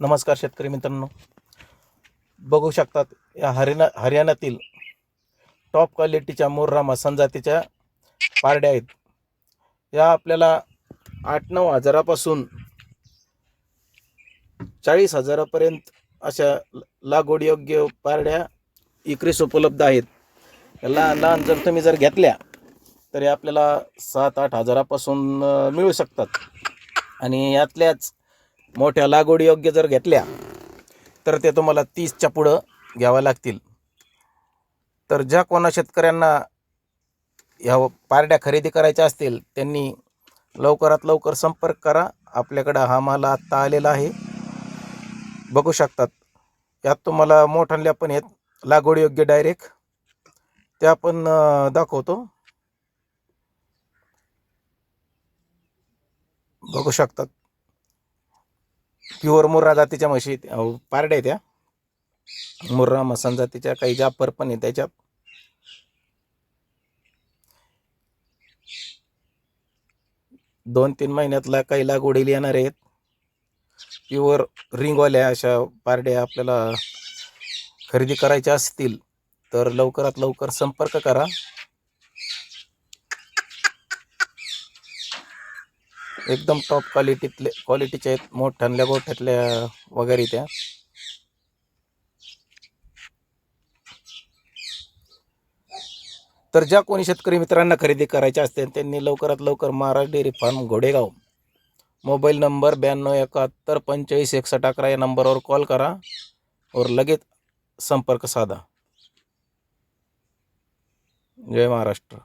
नमस्कार शेतकरी मित्रांनो. बघू शकतात या हरियाणा हरियाणातील टॉप क्वालिटीच्या मोर्रामा संजातीच्या पारड्या आहेत. या आपल्याला आठ नऊ हजारापासून चाळीस हजारापर्यंत अशा लागवडयोग्य पारड्या इकरीस उपलब्ध आहेत. लहान लहान जर तुम्ही जर घेतल्या तरी आपल्याला सात आठ हजारापासून मिळू शकतात. आणि यातल्याच मोठ्या लागवडी योग्य जर घेतल्या तर ते तुम्हाला तीसच्या पुढं घ्याव्या लागतील. तर ज्या कोणा शेतकऱ्यांना ह्या पारड्या खरेदी करायच्या असतील त्यांनी लवकरात लवकर संपर्क करा. आपल्याकडं हा माल आत्ता आलेला आहे. बघू शकतात. यात तुम्हाला मोठ्यांल्या पण आहेत लागवड योग्य डायरेक्ट. त्या आपण दाखवतो. बघू शकतात. प्युअर मुर्रा जातीच्या म्हशी पारड्या आहेत त्या मुर्रा मसान जातीच्या काही जापर पण आहे त्याच्यात. दोन तीन महिन्यातला काही लागवडीला येणार आहेत. प्युअर रिंगवाल्या अशा पारड्या आपल्याला खरेदी करायच्या असतील तर लवकरात लवकर संपर्क करा. एकदम टॉप क्वालिटीतले क्वालिटीच्या आहेत मोठ्यानल्या गोठ्यातल्या वगैरे त्या. तर ज्या कोणी शेतकरी मित्रांना खरेदी करायच्या असतील त्यांनी लवकरात लवकर महाराज डेअरी फार्म घोडेगाव. मोबाईल नंबर ब्याण्णव एकाहत्तर पंचेचाळीस एकसष्ट अकरा या नंबरवर कॉल करा और लगेच संपर्क साधा. जय महाराष्ट्र.